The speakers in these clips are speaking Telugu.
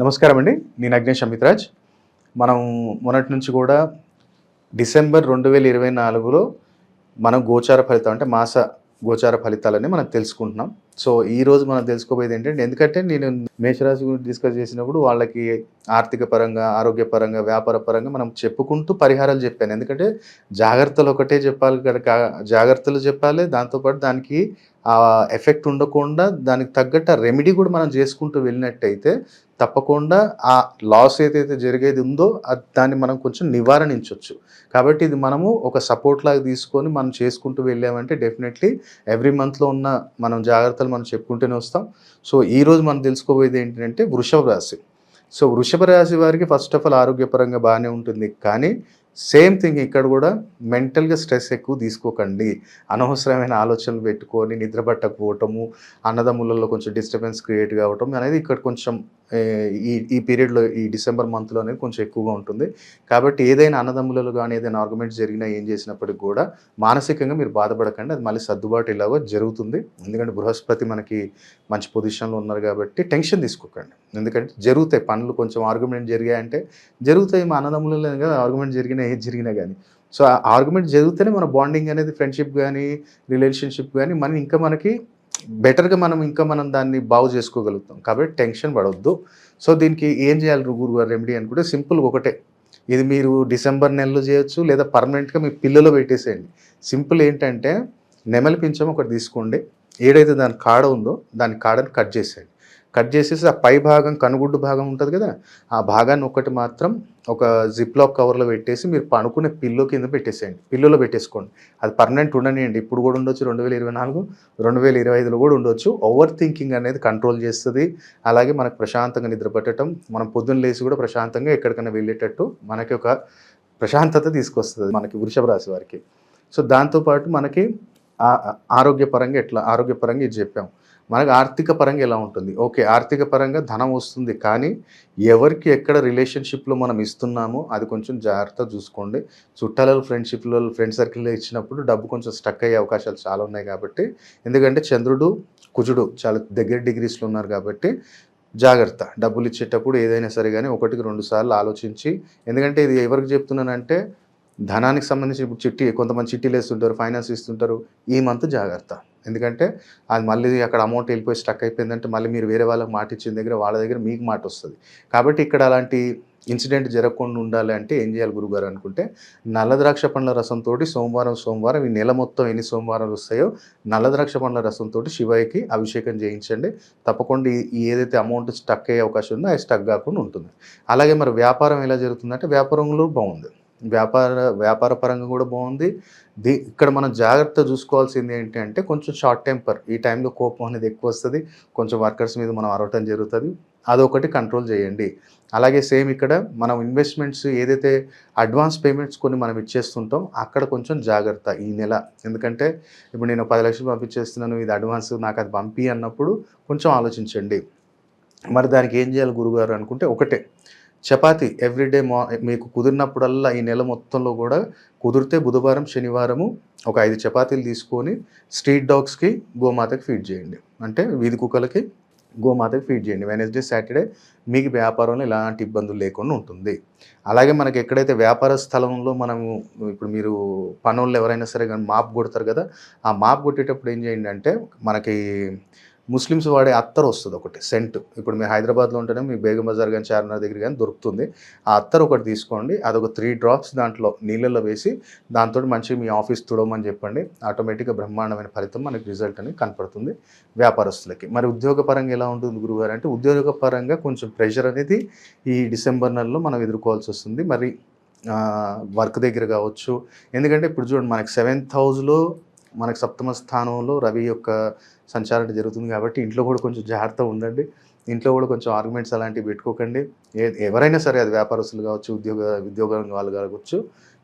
నమస్కారం అండి. నేను అగ్నేష్ అమిత్రాజ్. మనం మొన్నటి నుంచి కూడా డిసెంబర్ రెండు వేల ఇరవై నాలుగులో మనం గోచార ఫలితం అంటే మాస గోచార ఫలితాలని మనం తెలుసుకుంటున్నాం. సో ఈ రోజు మనం తెలుసుకోబోయేది ఏంటంటే ఎందుకంటే నేను మేషరాశి గురించి డిస్కస్ చేసినప్పుడు వాళ్ళకి ఆర్థిక పరంగా ఆరోగ్యపరంగా వ్యాపార పరంగా మనం చెప్పుకుంటూ పరిహారాలు చెప్పాను. ఎందుకంటే జాగ్రత్తలు ఒకటే చెప్పాలి కనుక జాగ్రత్తలు చెప్పాలి. దాంతోపాటు దానికి ఆ ఎఫెక్ట్ ఉండకుండా దానికి తగ్గట్టు రెమెడీ కూడా మనం చేసుకుంటూ వెళ్ళినట్టయితే తప్పకుండా ఆ లాస్ ఏదైతే జరిగేది ఉందో అది దాన్ని మనం కొంచెం నివారణించవచ్చు కాబట్టి ఇది మనము ఒక సపోర్ట్ లాగా తీసుకొని మనం చేసుకుంటూ వెళ్ళామంటే డెఫినెట్లీ ఎవ్రీ మంత్లో ఉన్న మనం జాగ్రత్తలు మనం చెప్పుకుంటూనే వస్తాం. సో ఈ రోజు మనం తెలుసుకోబోయేది ఏంటంటే వృషభ రాశి. సో వృషభ రాశి వారికి ఫస్ట్ ఆఫ్ ఆల్ ఆరోగ్యపరంగా బాగానే ఉంటుంది. కానీ సేమ్ థింగ్ ఇక్కడ కూడా మెంటల్గా స్ట్రెస్ ఎక్కువ తీసుకోకండి. అనవసరమైన ఆలోచనలు పెట్టుకొని నిద్ర పట్టకపోవటము అన్నదమ్ములలో కొంచెం డిస్టర్బెన్స్ క్రియేట్ కావటం అనేది ఇక్కడ కొంచెం ఈ ఈ పీరియడ్లో ఈ డిసెంబర్ మంత్లో అనేది కొంచెం ఎక్కువగా ఉంటుంది. కాబట్టి ఏదైనా అన్నదమ్ములలో కానీ ఏదైనా ఆర్గ్యుమెంట్ జరిగినా ఏం చేసినప్పటికి కూడా మానసికంగా మీరు బాధపడకండి. అది మళ్ళీ సర్దుబాటు ఇలాగో జరుగుతుంది. ఎందుకంటే బృహస్పతి మనకి మంచి పొజిషన్లో ఉన్నారు కాబట్టి టెన్షన్ తీసుకోకండి. ఎందుకంటే జరుగుతాయి. పనులు కొంచెం ఆర్గ్యుమెంట్ జరిగాయంటే జరుగుతాయి. మా అన్నదమ్ములలో కదా ఆర్గ్యుమెంట్ జరిగినా ఏది జరిగినా కానీ సో ఆ ఆర్గ్యుమెంట్ జరిగితేనే మన బాండింగ్ అనేది ఫ్రెండ్షిప్ కానీ రిలేషన్షిప్ కానీ మనం ఇంకా మనకి బెటర్గా మనం ఇంకా మనం దాన్ని బాగు చేసుకోగలుగుతాం. కాబట్టి టెన్షన్ పడవద్దు సో దీనికి ఏం చేయాలి గురువు రెమెడీ అనుకుంటే సింపుల్ ఒకటే. ఇది మీరు డిసెంబర్ నెలలో చేయొచ్చు లేదా పర్మనెంట్గా మీ పిల్లలో పెట్టేసేయండి. సింపుల్ ఏంటంటే నెమలి పింఛం ఒకటి తీసుకోండి. ఏడైతే దాని కాడ ఉందో దాని కాడని కట్ చేసేయండి. కట్ చేసేసి ఆ పై భాగం కనుగుడ్డు భాగం ఉంటుంది కదా ఆ భాగాన్ని ఒకటి మాత్రం ఒక జిప్ లాక్ కవర్లో పెట్టేసి మీరు పనుకునే పిల్లో కింద పెట్టేసేయండి. పిల్లోలో పెట్టేసుకోండి. అది పర్మనెంట్ ఉండనియండి. ఇప్పుడు కూడా ఉండొచ్చు రెండు వేల ఇరవై నాలుగు రెండు వేల ఇరవై ఐదులో కూడా ఉండొచ్చు. ఓవర్ థింకింగ్ అనేది కంట్రోల్ చేస్తుంది. అలాగే మనకు ప్రశాంతంగా నిద్రపట్టడం మనం పొద్దున్న లేచి కూడా ప్రశాంతంగా ఎక్కడికైనా వెళ్ళేటట్టు మనకి ఒక ప్రశాంతత తీసుకొస్తుంది మనకి వృషభ రాశి వారికి. సో దాంతోపాటు మనకి ఆరోగ్యపరంగా ఎట్లా? ఆరోగ్యపరంగా ఇది చెప్పాం మనకు ఆర్థిక పరంగా ఎలా ఉంటుంది? ఓకే ఆర్థిక పరంగా ధనం వస్తుంది కానీ ఎవరికి ఎక్కడ రిలేషన్షిప్లో మనం ఇస్తున్నామో అది కొంచెం జాగ్రత్త చూసుకోండి. చుట్టాలలో ఫ్రెండ్షిప్లలో ఫ్రెండ్ సర్కిల్లో ఇచ్చినప్పుడు డబ్బు కొంచెం స్టక్ అయ్యే అవకాశాలు చాలా ఉన్నాయి కాబట్టి ఎందుకంటే చంద్రుడు కుజుడు చాలా దగ్గర డిగ్రీస్లో ఉన్నారు కాబట్టి జాగ్రత్త. డబ్బులు ఇచ్చేటప్పుడు ఏదైనా సరే కానీ ఒకటికి రెండు సార్లు ఆలోచించి ఎందుకంటే ఇది ఎవరికి చెప్తున్నానంటే ధనానికి సంబంధించి ఇప్పుడు చిట్టి కొంతమంది చిట్టీలు వేస్తుంటారు ఫైనాన్స్ ఇస్తుంటారు ఈ మంత్ జాగ్రత్త. ఎందుకంటే అది మళ్ళీ అక్కడ అమౌంట్ వెళ్ళిపోయి స్టక్ అయిపోయిందంటే మళ్ళీ మీరు వేరే వాళ్ళకి మాట ఇచ్చిన దగ్గర వాళ్ళ దగ్గర మీకు మాట వస్తుంది. కాబట్టి ఇక్కడ అలాంటి ఇన్సిడెంట్ జరగకుండా ఉండాలి అంటే ఏం చేయాలి గురుగారు అనుకుంటే నల్ల ద్రాక్ష పండ్ల రసంతో సోమవారం సోమవారం ఈ నెల మొత్తం ఎన్ని సోమవారాలు వస్తాయో నల్ల ద్రాక్ష పండ్ల రసంతో శివయ్యకి అభిషేకం చేయించండి. తప్పకుండా ఈ- ఈ ఏదైతే అమౌంట్ స్టక్ అయ్యే అవకాశం ఉందో అది స్టక్ కాకుండా ఉంటుంది. అలాగే మరి వ్యాపారం ఎలా జరుగుతుందంటే వ్యాపారంలో బాగుంది. వ్యాపార వ్యాపార పరంగా కూడా బాగుంది. ది ఇక్కడ మనం జాగ్రత్త చూసుకోవాల్సింది ఏంటి అంటే కొంచెం షార్ట్ టెంపర్ ఈ టైంలో కోపం అనేది ఎక్కువ వస్తుంది. కొంచెం వర్కర్స్ మీద మనం అరవటం జరుగుతుంది. అదొకటి కంట్రోల్ చేయండి. అలాగే సేమ్ ఇక్కడ మనం ఇన్వెస్ట్మెంట్స్ ఏదైతే అడ్వాన్స్ పేమెంట్స్ కొన్ని మనం ఇచ్చేస్తుంటాం అక్కడ కొంచెం జాగ్రత్త ఈ నెల. ఎందుకంటే ఇప్పుడు నేను పది లక్షలు పంపించేస్తున్నాను ఇది అడ్వాన్స్ నాకు అది పంపి అన్నప్పుడు కొంచెం ఆలోచించండి. మరి దానికి ఏం చేయాలి గురుగారు అనుకుంటే ఒకటే. చపాతి ఎవ్రీడే మా మీకు కుదిరినప్పుడల్లా ఈ నెల మొత్తంలో కూడా కుదిరితే బుధవారం శనివారము ఒక ఐదు చపాతీలు తీసుకొని స్ట్రీట్ డాగ్స్కి గోమాతకి ఫీడ్ చేయండి. అంటే వీధి కుక్కలకి గోమాతకి ఫీడ్ చేయండి. వెనస్డే సాటర్డే మీకు వ్యాపారంలో ఎలాంటి ఇబ్బందులు లేకుండా ఉంటుంది. అలాగే మనకి ఎక్కడైతే వ్యాపార స్థలంలో మనము ఇప్పుడు మీరు పనులు ఎవరైనా సరే కానీ మాప్ కొడతారు కదా ఆ మాప్ కొట్టేటప్పుడు ఏం చేయండి అంటే మనకి ముస్లిమ్స్ వాడే అత్తర్ వస్తుంది ఒకటి సెంట్. ఇప్పుడు మీ హైదరాబాద్లో ఉంటేనే మీ బేగం బజార్ కానీ చార్మినార్ దగ్గర కానీ దొరుకుతుంది. ఆ అత్తర్ ఒకటి తీసుకోండి. అదొక త్రీ డ్రాప్స్ దాంట్లో నీళ్ళల్లో వేసి దాంతో మంచిగా మీ ఆఫీస్ తుడవమని చెప్పండి. ఆటోమేటిక్గా బ్రహ్మాండమైన ఫలితం మనకి రిజల్ట్ అనేది కనపడుతుంది వ్యాపారస్తులకి. మరి ఉద్యోగపరంగా ఎలా ఉంటుంది గురుగారు? అంటే ఉద్యోగపరంగా కొంచెం ప్రెషర్ అనేది ఈ డిసెంబర్ నెలలో మనం ఎదుర్కోవాల్సి వస్తుంది. మరి వర్క్ దగ్గర కావచ్చు. ఎందుకంటే ఇప్పుడు చూడండి మనకి సెవెంత్ హౌస్లో మనకు సప్తమ స్థానంలో రవి యొక్క సంచారం జరుగుతుంది కాబట్టి ఇంట్లో కూడా కొంచెం జాగ్రత్త ఉండండి. ఇంట్లో కూడా కొంచెం ఆర్గ్యుమెంట్స్ అలాంటివి పెట్టుకోకండి. ఎవరైనా సరే అది వ్యాపారస్తులు కావచ్చు ఉద్యోగ ఉద్యోగం వాళ్ళు కావచ్చు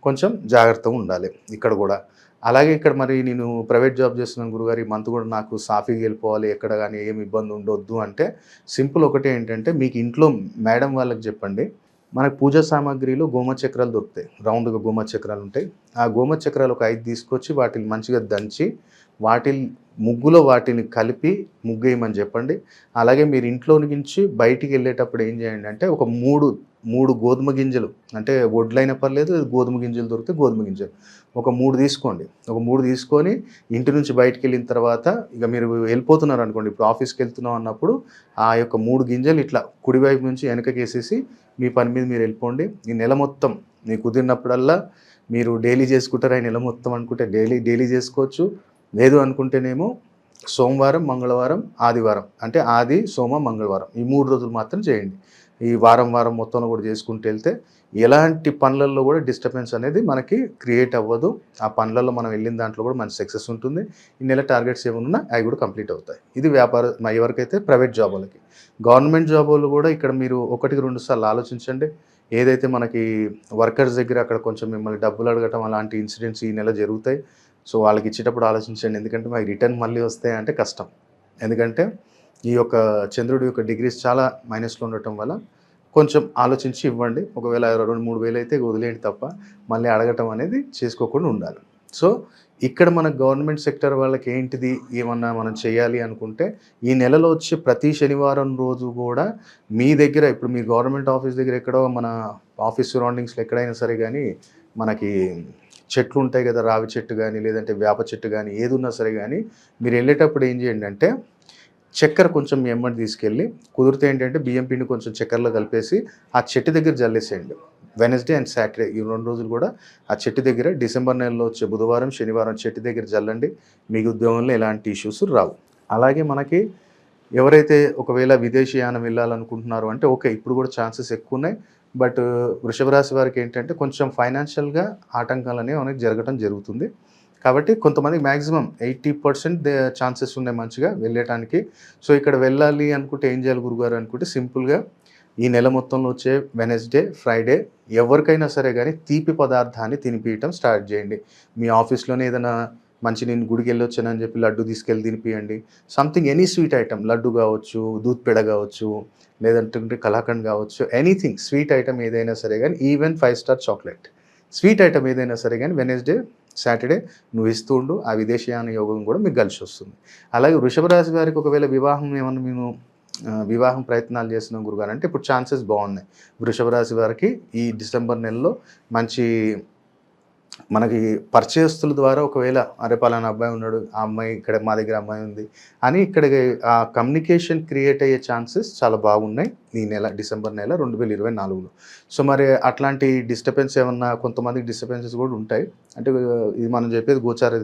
కొంచెం జాగ్రత్తగా ఉండాలి ఇక్కడ కూడా. అలాగే ఇక్కడ మరి నేను ప్రైవేట్ జాబ్ చేస్తున్నాను గురుగారు. ఈ మంత్ కూడా నాకు సాఫీగా వెళ్ళిపోవాలి. ఎక్కడ కానీ ఏమి ఇబ్బంది ఉండొద్దు అంటే సింపుల్ ఒకటే ఏంటంటే మీకు ఇంట్లో మేడం వాళ్ళకి చెప్పండి. మనకు పూజా సామాగ్రిలో గోమ చక్రాలు దొరుకుతాయి. రౌండ్గా గోమ చక్రాలు ఉంటాయి. ఆ గోమ చక్రాలు ఒక ఐదు తీసుకొచ్చి వాటిని మంచిగా దంచి వాటి ముగ్గులో వాటిని కలిపి ముగ్గేయమని చెప్పండి. అలాగే మీరు ఇంట్లో నుంచి బయటికి వెళ్ళేటప్పుడు ఏం చేయండి అంటే ఒక మూడు మూడు గోధుమ గింజలు అంటే వడ్లైనా పర్లేదు గోధుమ గింజలు దొరికితే గోధుమ గింజలు. ఒక మూడు తీసుకోండి. ఒక మూడు తీసుకొని ఇంటి నుంచి బయటికి వెళ్ళిన తర్వాత ఇక మీరు వెళ్ళిపోతున్నారు అనుకోండి ఇప్పుడు ఆఫీస్కి వెళ్తున్నాం అన్నప్పుడు ఆ యొక్క మూడు గింజలు ఇట్లా కుడివైపు నుంచి వెనకకేసేసి మీ పని మీద మీరు వెళ్ళిపోండి. ఈ నెల మొత్తం మీకు కుదిరినప్పుడల్లా మీరు డైలీ చేసుకుంటారా? ఈ నెల మొత్తం అనుకుంటే డైలీ డైలీ చేసుకోవచ్చు. లేదు అనుకుంటేనేమో సోమవారం మంగళవారం ఆదివారం. అంటే ఆది సోమ మంగళవారం. ఈ మూడు రోజులు మాత్రం చేయండి. ఈ వారం వారం మొత్తంలో కూడా చేసుకుంటూ వెళ్తే ఎలాంటి పనులలో కూడా డిస్టర్బెన్స్ అనేది మనకి క్రియేట్ అవ్వదు. ఆ పనులలో మనం వెళ్ళిన దాంట్లో కూడా మంచి సక్సెస్ ఉంటుంది. ఈ నెల టార్గెట్స్ ఏమన్నా అవి కూడా కంప్లీట్ అవుతాయి. ఇది వ్యాపార మా ఎవరికైతే ప్రైవేట్ జాబ్ వాళ్ళకి. గవర్నమెంట్ జాబ్ వాళ్ళు కూడా ఇక్కడ మీరు ఒకటికి రెండు సార్లు ఆలోచించండి. ఏదైతే మనకి వర్కర్స్ దగ్గర అక్కడ కొంచెం మిమ్మల్ని డబ్బులు అడగటం అలాంటి ఇన్సిడెంట్స్ ఈ నెల జరుగుతాయి. సో వాళ్ళకి ఇచ్చేటప్పుడు ఆలోచించండి. ఎందుకంటే మాకు రిటర్న్ మళ్ళీ వస్తాయి అంటే కష్టం. ఎందుకంటే ఈ యొక్క చంద్రుడి యొక్క డిగ్రీస్ చాలా మైనస్లో ఉండటం వల్ల కొంచెం ఆలోచించి ఇవ్వండి. ఒకవేళ రెండు మూడు వేలు అయితే వదిలేయండి తప్ప మళ్ళీ అడగటం అనేది చేసుకోకుండా ఉండాలి. సో ఇక్కడ మన గవర్నమెంట్ సెక్టర్ వాళ్ళకి ఏంటిది? ఏమన్నా మనం చేయాలి అనుకుంటే ఈ నెలలో వచ్చే ప్రతి శనివారం రోజు కూడా మీ దగ్గర ఇప్పుడు మీ గవర్నమెంట్ ఆఫీస్ దగ్గర ఎక్కడో మన ఆఫీస్ సరౌండింగ్స్లో ఎక్కడైనా సరే కానీ మనకి చెట్లు ఉంటాయి కదా రావి చెట్టు కానీ లేదంటే వేప చెట్టు కానీ ఏది ఉన్నా సరే కానీ మీరు వెళ్ళేటప్పుడు ఏం చేయండి అంటే చక్కెర కొంచెం మీ ఎమ్మటి తీసుకెళ్ళి కుదిరితే ఏంటంటే బియ్యం పిండి కొంచెం చక్కెరలో కలిపేసి ఆ చెట్టు దగ్గర జల్లేసేయండి. వెనస్డే అండ్ సాటర్డే ఈ రెండు రోజులు కూడా ఆ చెట్టు దగ్గర డిసెంబర్ నెలలో వచ్చే బుధవారం శనివారం చెట్టు దగ్గర జల్లండి. మీకు ఉద్యోగంలో ఎలాంటి ఇష్యూస్ రావు. అలాగే మనకి ఎవరైతే ఒకవేళ విదేశీయానం వెళ్ళాలనుకుంటున్నారు అంటే ఓకే ఇప్పుడు కూడా ఛాన్సెస్ ఎక్కువ ఉన్నాయి. బట్ వృషభ రాశి వారికి ఏంటంటే కొంచెం ఫైనాన్షియల్గా ఆటంకాలు అనేవి మనకి జరగడం జరుగుతుంది. కాబట్టి కొంతమంది మ్యాక్సిమం ఎయిటీ పర్సెంట్ ఛాన్సెస్ ఉన్నాయి మంచిగా వెళ్ళటానికి. సో ఇక్కడ వెళ్ళాలి అనుకుంటే ఏం చేయాలి గురుగారు అనుకుంటే సింపుల్గా ఈ నెల మొత్తంలో వచ్చే వెనస్డే ఫ్రైడే ఎవరికైనా సరే కానీ తీపి పదార్థాన్ని తినిపించడం స్టార్ట్ చేయండి. మీ ఆఫీస్లోనే ఏదైనా మంచి నేను గుడికి వెళ్ళొచ్చానని చెప్పి లడ్డు తీసుకెళ్ళి తినిపియండి. Something any sweet item laddu కావచ్చు దూద్ పెడ కావచ్చు లేదంటే కలాఖండ్ కావచ్చు ఎనీథింగ్ స్వీట్ ఐటమ్ ఏదైనా సరే కానీ even five star chocolate. Sweet item ఏదైనా సరే కానీ వెనస్డే సాటర్డే నువ్వు ఇస్తూ ఉండు ఆ విదేశీయాన యోగం కూడా మీకు కలిసి వస్తుంది. అలాగే వృషభ రాశి వారికి ఒకవేళ వివాహం ఏమన్నా మేము వివాహం ప్రయత్నాలు చేసిన గురుగారు అంటే ఇప్పుడు ఛాన్సెస్ బాగున్నాయి. వృషభ రాశి వారికి ఈ డిసెంబర్ నెలలో మంచి మనకి పరిచయస్తుల ద్వారా ఒకవేళ అరే పలానా అబ్బాయి ఉన్నాడు ఆ అమ్మాయి ఇక్కడ మా దగ్గర అమ్మాయి ఉంది అని ఇక్కడ ఆ కమ్యూనికేషన్ క్రియేట్ అయ్యే ఛాన్సెస్ చాలా బాగున్నాయి ఈ నెల డిసెంబర్ నెల రెండు వేల ఇరవై నాలుగులో. సో మరి అట్లాంటి డిస్టర్బెన్స్ ఏమన్నా కొంతమందికి డిస్టర్బెన్సెస్ కూడా ఉంటాయి. అంటే ఇది మనం చెప్పేది గోచార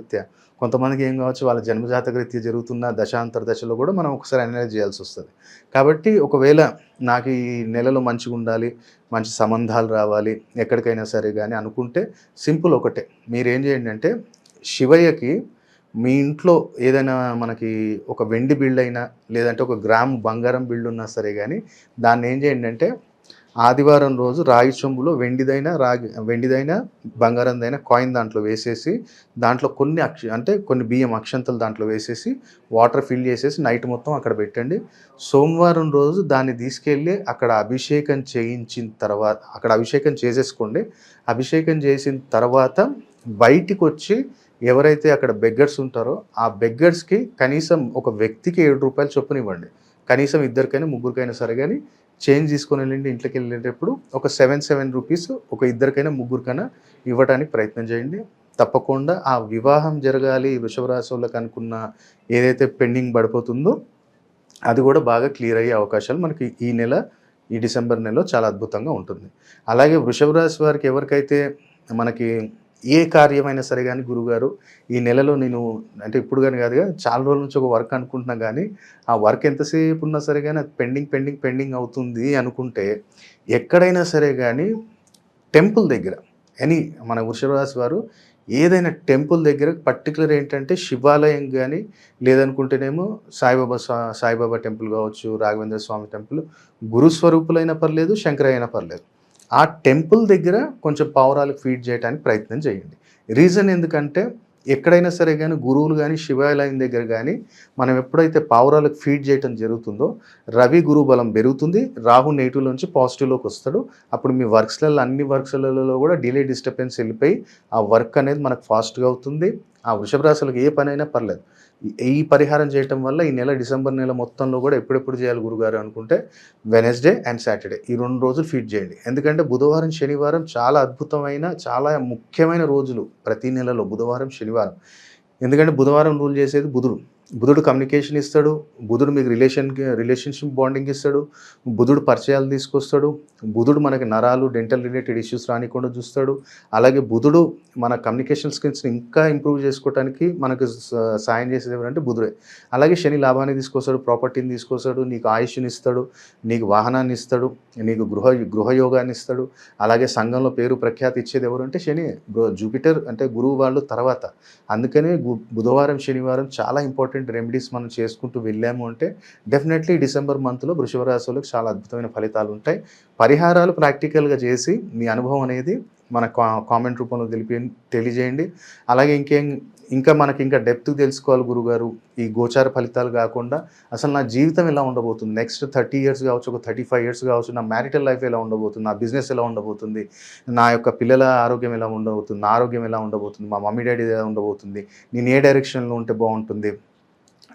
కొంతమందికి ఏం కావచ్చు వాళ్ళ జన్మజాతక రీత్యా జరుగుతున్న దశాంతర దశలో కూడా మనం ఒకసారి అనలైజ్ చేయాల్సి వస్తుంది. కాబట్టి ఒకవేళ నాకు ఈ నెలలో మంచిగా ఉండాలి మంచి సంబంధాలు రావాలి ఎక్కడికైనా సరే కానీ అనుకుంటే సింపుల్ ఒకటే. మీరు ఏం చేయండి అంటే శివయ్యకి మీ ఇంట్లో ఏదైనా మనకి ఒక వెండి బిల్డ్ అయినా లేదంటే ఒక గ్రామ్ బంగారం బిల్డ్ ఉన్నా సరే కానీ దాన్ని ఏం చేయండి అంటే ఆదివారం రోజు రాగి చెంబులో వెండిదైన రాగి వెండిదైన బంగారందైన కాయిన్ దాంట్లో వేసేసి దాంట్లో కొన్ని అక్ష అంటే కొన్ని బియ్యం అక్షంతలు దాంట్లో వేసేసి వాటర్ ఫిల్ చేసేసి నైట్ మొత్తం అక్కడ పెట్టండి. సోమవారం రోజు దాన్ని తీసుకెళ్ళి అక్కడ అభిషేకం చేయించిన తర్వాత అక్కడ అభిషేకం చేసేసుకోండి. అభిషేకం చేసిన తర్వాత బయటికి వచ్చి ఎవరైతే అక్కడ బెగ్గర్స్ ఉంటారో ఆ బెగ్గర్స్కి కనీసం ఒక వ్యక్తికి ఏడు రూపాయలు చొప్పున ఇవ్వండి. కనీసం ఇద్దరికైనా ముగ్గురికైనా సరే కానీ చేంజ్ తీసుకొని వెళ్ళండి ఇంట్లోకి వెళ్ళేటప్పుడు ఒక సెవెన్ సెవెన్ రూపీస్ ఒక ఇద్దరికైనా ముగ్గురికైనా ఇవ్వడానికి ప్రయత్నం చేయండి. తప్పకుండా ఆ వివాహం జరగాలి వృషభ అనుకున్న ఏదైతే పెండింగ్ పడిపోతుందో అది కూడా బాగా క్లియర్ అయ్యే అవకాశాలు మనకి ఈ నెల ఈ డిసెంబర్ నెలలో చాలా అద్భుతంగా ఉంటుంది. అలాగే వృషభ రాశి వారికి ఎవరికైతే మనకి ఏ కార్యమైనా సరే కానీ గురుగారు ఈ నెలలో నేను అంటే ఇప్పుడు కానీ కాదుగా చాలా రోజుల నుంచి ఒక వర్క్ అనుకుంటున్నా కానీ ఆ వర్క్ ఎంతసేపు ఉన్నా సరే కానీ అది పెండింగ్ పెండింగ్ పెండింగ్ అవుతుంది అనుకుంటే ఎక్కడైనా సరే కానీ టెంపుల్ దగ్గర ఎనీ మన వృషభరాశి వారు ఏదైనా టెంపుల్ దగ్గర పర్టికులర్ ఏంటంటే శివాలయం కానీ లేదనుకుంటేనేమో సాయిబాబా స్వా- సాయిబాబా టెంపుల్ కావచ్చు రాఘవేంద్ర స్వామి టెంపుల్ గురుస్వరూపులైనా పర్లేదు శంకర అయినా పర్లేదు. ఆ టెంపుల్ దగ్గర కొంచెం పావురాలకు ఫీడ్ చేయడానికి ప్రయత్నం చేయండి. రీజన్ ఎందుకంటే ఎక్కడైనా సరే కానీ గురువులు కానీ శివాలయం దగ్గర కానీ మనం ఎప్పుడైతే పావురాలకు ఫీడ్ చేయటం జరుగుతుందో రవి గురు బలం పెరుగుతుంది. రాహు నెగిటివ్ నుంచి పాజిటివ్లోకి వస్తాడు. అప్పుడు మీ వర్క్స్లలో అన్ని వర్క్స్లలో కూడా డిలే డిస్టర్బెన్స్ వెళ్ళిపోయి ఆ వర్క్ అనేది మనకు ఫాస్ట్గా అవుతుంది. ఆ వృషభ రాశులకు ఏ పని అయినా పర్లేదు. ఈ- ఈ పరిహారం చేయటం వల్ల ఈ నెల డిసెంబర్ నెల మొత్తంలో కూడా ఎప్పుడెప్పుడు చేయాలి గురుగారు అనుకుంటే వెనస్డే అండ్ సాటర్డే. ఈ రెండు రోజులు ఫీడ్ చేయండి. ఎందుకంటే బుధవారం శనివారం చాలా అద్భుతమైన చాలా ముఖ్యమైన రోజులు ప్రతి నెలలో బుధవారం శనివారం. ఎందుకంటే బుధవారం రూల్ చేసేది బుధుడు. బుధుడు కమ్యూనికేషన్ ఇస్తాడు బుధుడు మీకు రిలేషన్ రిలేషన్షిప్ బాండింగ్ ఇస్తాడు బుధుడు పరిచయాలు తీసుకొస్తాడు బుధుడు మనకి నరాలు డెంటల్ రిలేటెడ్ ఇష్యూస్ రానికుండా చూస్తాడు అలాగే బుధుడు మన కమ్యూనికేషన్ స్కిల్స్ని ఇంకా ఇంప్రూవ్ చేసుకోవడానికి మనకు స- సాయం చేసేది ఎవరంటే బుధుడే. అలాగే శని లాభాన్ని తీసుకొస్తాడు ప్రాపర్టీని తీసుకొస్తాడు నీకు ఆయుష్ని ఇస్తాడు నీకు వాహనాన్ని ఇస్తాడు నీకు గృహ గృహయోగాన్ని ఇస్తాడు అలాగే సంఘంలో పేరు ప్రఖ్యాతి ఇచ్చేది ఎవరు అంటే శని జూపిటర్ అంటే గురువు వాళ్ళు తర్వాత. అందుకనే బుధవారం శనివారం చాలా ఇంపార్టెంట్ రెమెడీస్ మనం చేసుకుంటూ వెళ్ళాము అంటే డెఫినెట్లీ డిసెంబర్ మంత్లో వృషభ రాశి చాలా అద్భుతమైన ఫలితాలు ఉంటాయి. పరిహారాలు ప్రాక్టికల్గా చేసి మీ అనుభవం అనేది మన కా- కామెంట్ రూపంలో తెలిపి తెలియజేయండి. అలాగే ఇంకేం ఇంకా మనకి ఇంకా డెప్త్ తెలుసుకోవాలి గురుగారు. ఈ గోచార ఫలితాలు కాకుండా అసలు నా జీవితం ఎలా ఉండబోతుంది? నెక్స్ట్ థర్టీ ఇయర్స్ కావచ్చు ఒక థర్టీ ఫైవ్ ఇయర్స్ కావచ్చు నా మ్యారిటల్ లైఫ్ ఎలా ఉండబోతుంది? నా బిజినెస్ ఎలా ఉండబోతుంది? నా యొక్క పిల్లల ఆరోగ్యం ఎలా ఉండబోతుంది? నా ఆరోగ్యం ఎలా ఉండబోతుంది? మా మమ్మీ డాడీ ఎలా ఉండబోతుంది? నేను ఏ డైరెక్షన్లో ఉంటే బాగుంటుంది?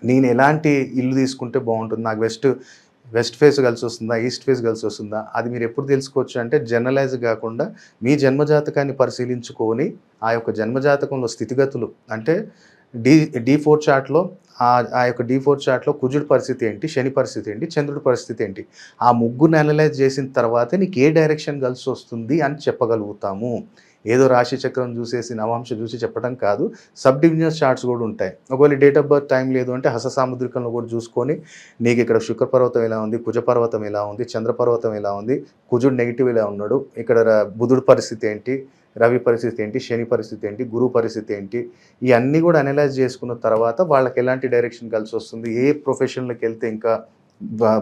నేను ఎలాంటి ఇల్లు తీసుకుంటే బాగుంటుంది? నాకు వెస్ట్ వెస్ట్ ఫేస్ కలిసి వస్తుందా? ఈస్ట్ ఫేస్ కలిసి వస్తుందా? అది మీరు ఎప్పుడు తెలుసుకోవచ్చు అంటే జనరలైజ్ కాకుండా మీ జన్మజాతకాన్ని పరిశీలించుకొని ఆ యొక్క జన్మజాతకంలో స్థితిగతులు అంటే డి డి ఫోర్ చార్ట్లో ఆ ఆ యొక్క డి ఫోర్ చార్ట్లో కుజుడు పరిస్థితి ఏంటి? శని పరిస్థితి ఏంటి? చంద్రుడి పరిస్థితి ఏంటి? ఆ ముగ్గురు అనలైజ్ చేసిన తర్వాతే నీకు ఏ డైరెక్షన్ కలిసి వస్తుంది అని చెప్పగలుగుతాము. ఏదో రాశి చక్రం చూసేసి నవాంశ చూసి చెప్పడం కాదు. సబ్ డివిజనల్ చార్ట్స్ కూడా ఉంటాయి. ఒకవేళ డేట్ ఆఫ్ బర్త్ టైం లేదు అంటే హస సాముద్రికంలో కూడా చూసుకొని నీకు ఇక్కడ శుక్ర పర్వతం ఎలా ఉంది కుజపర్వతం ఎలా ఉంది చంద్రపర్వతం ఎలా ఉంది కుజుడు నెగిటివ్ ఎలా ఉన్నాడు ఇక్కడ బుధుడు పరిస్థితి ఏంటి రవి పరిస్థితి ఏంటి శని పరిస్థితి ఏంటి గురువు పరిస్థితి ఏంటి ఇవన్నీ కూడా అనలైజ్ చేసుకున్న తర్వాత వాళ్ళకి ఎలాంటి డైరెక్షన్ కలిసి వస్తుంది ఏ ప్రొఫెషన్లోకి వెళ్తే ఇంకా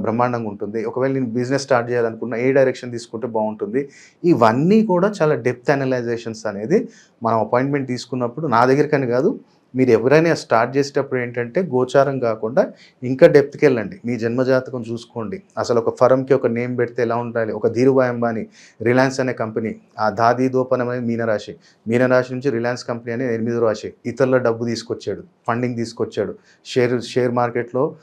బ్రహ్మాండంగా ఉంటుంది. ఒకవేళ నేను బిజినెస్ స్టార్ట్ చేయాలనుకున్న ఏ డైరెక్షన్ తీసుకుంటే బాగుంటుంది. ఇవన్నీ కూడా చాలా డెప్త్ అనలైజేషన్స్ అనేది మనం అపాయింట్మెంట్ తీసుకున్నప్పుడు నా దగ్గరికని కాదు మీరు ఎవరైనా స్టార్ట్ చేసేటప్పుడు ఏంటంటే గోచారం కాకుండా ఇంకా డెప్త్కి వెళ్ళండి. మీ జన్మజాతకం చూసుకోండి. అసలు ఒక ఫరంకి ఒక నేమ్ పెడితే ఎలా ఉండాలి? ఒక ధీరుభాయ్ అంబానీ రిలయన్స్ అనే కంపెనీ ఆ దాది దోపనం అనేది మీనరాశి. మీనరాశి నుంచి రిలయన్స్ కంపెనీ అనేది ఎనిమిదో రాశి. ఇతరుల డబ్బు తీసుకొచ్చాడు ఫండింగ్ తీసుకొచ్చాడు. షేర్ షేర్ మార్కెట్లో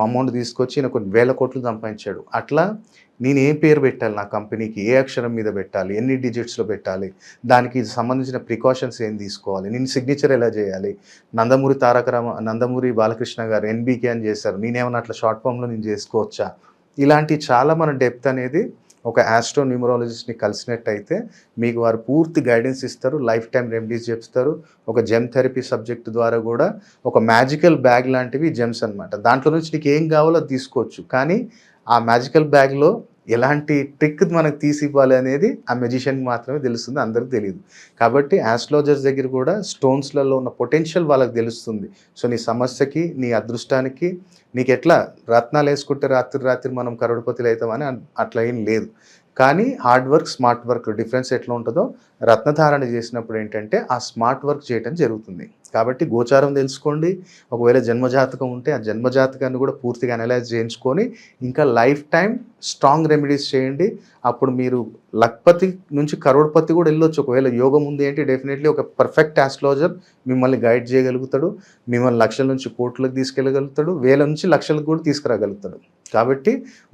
అమౌంట్ తీసుకొచ్చి ఈయన కొన్ని వేల కోట్లు సంపాదించాడు. అట్లా నేను ఏం పేరు పెట్టాలి నా కంపెనీకి? ఏ అక్షరం మీద పెట్టాలి? ఎన్ని డిజిట్స్లో పెట్టాలి? దానికి సంబంధించిన ప్రికాషన్స్ ఏం తీసుకోవాలి? నేను సిగ్నేచర్ ఎలా చేయాలి? నందమూరి తారక రామ నందమూరి బాలకృష్ణ గారు ఎన్బీకే అని చేశారు. నేనేమన్నా అట్లా షార్ట్ ఫామ్లో నేను చేసుకోవచ్చా? ఇలాంటి చాలా మన డెప్త్ అనేది ఒక ఆస్ట్రో న్యూమరాలజిస్ట్ని కలిసినట్టయితే మీకు వారు పూర్తి గైడెన్స్ ఇస్తారు లైఫ్ టైం రెమెడీస్ చెప్తారు. ఒక జెమ్ థెరపీ సబ్జెక్ట్ ద్వారా కూడా ఒక మ్యాజికల్ బ్యాగ్ లాంటివి జెమ్స్ అనమాట దాంట్లో నుంచి నీకు ఏం కావాలో తీసుకోవచ్చు. కానీ ఆ మ్యాజికల్ బ్యాగ్లో ఎలాంటి ట్రిక్ మనకు తీసి ఇవ్వాలి అనేది ఆ మెజిషియన్కి మాత్రమే తెలుస్తుంది అందరికి తెలియదు. కాబట్టి ఆస్ట్రాలజర్స్ దగ్గర కూడా స్టోన్స్లలో ఉన్న పొటెన్షియల్ వాళ్ళకి తెలుస్తుంది. సో నీ సమస్యకి నీ అదృష్టానికి నీకు ఎట్లా రత్నాలు వేసుకుంటే రాత్రి రాత్రి మనం కరోడపతిలు అవుతామని అట్లా ఏం లేదు. కానీ hard work smart work difference ఎట్లా ఉంటుందో రత్నధారణ చేసినప్పుడు ఏంటంటే ఆ స్మార్ట్ వర్క్ చేయటం జరుగుతుంది. కాబట్టి గోచారం తెలుసుకోండి. ఒకవేళ జన్మజాతకం ఉంటే ఆ జన్మజాతకాన్ని కూడా పూర్తిగా అనలైజ్ చేయించుకొని ఇంకా లైఫ్ టైం స్ట్రాంగ్ రెమెడీస్ చేయండి. అప్పుడు మీరు లక్పతి నుంచి కరోడ్పతి కూడా వెళ్ళొచ్చు. ఒకవేళ యోగం ఉంది అంటే డెఫినెట్లీ ఒక పర్ఫెక్ట్ ఆస్ట్రాలజర్ మిమ్మల్ని గైడ్ చేయగలుగుతాడు. మిమ్మల్ని లక్షల నుంచి కోట్లకు తీసుకెళ్ళగలుగుతాడు. వేల నుంచి లక్షలకు కూడా తీసుకురాగలుగుతాడు. కాబట్టి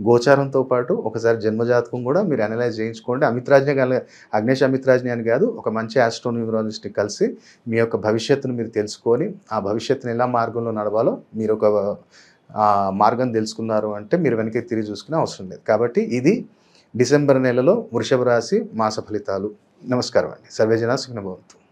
గోచారంతో పాటు ఒకసారి జన్మజాతకం కూడా మీరు అనలైజ్ చేయించుకోండి. అమిత్రాజ్ని కానీ అగ్నేష్ అమిత్రాజ్ని అని కాదు ఒక మంచి ఆస్ట్రోన్యూమరాలజిస్ట్ని కలిసి మీ యొక్క భవిష్యత్తును మీరు తెలుసుకొని ఆ భవిష్యత్తుని ఎలా మార్గంలో నడవాలో మీరు ఒక మార్గం తెలుసుకున్నారు అంటే మీరు వెనక్కి తిరిగి చూసుకునే అవసరం లేదు. కాబట్టి ఇది డిసెంబర్ నెలలో వృషభ రాశి మాస ఫలితాలు. నమస్కారం అండి. సర్వేజన సుఖనభవంతు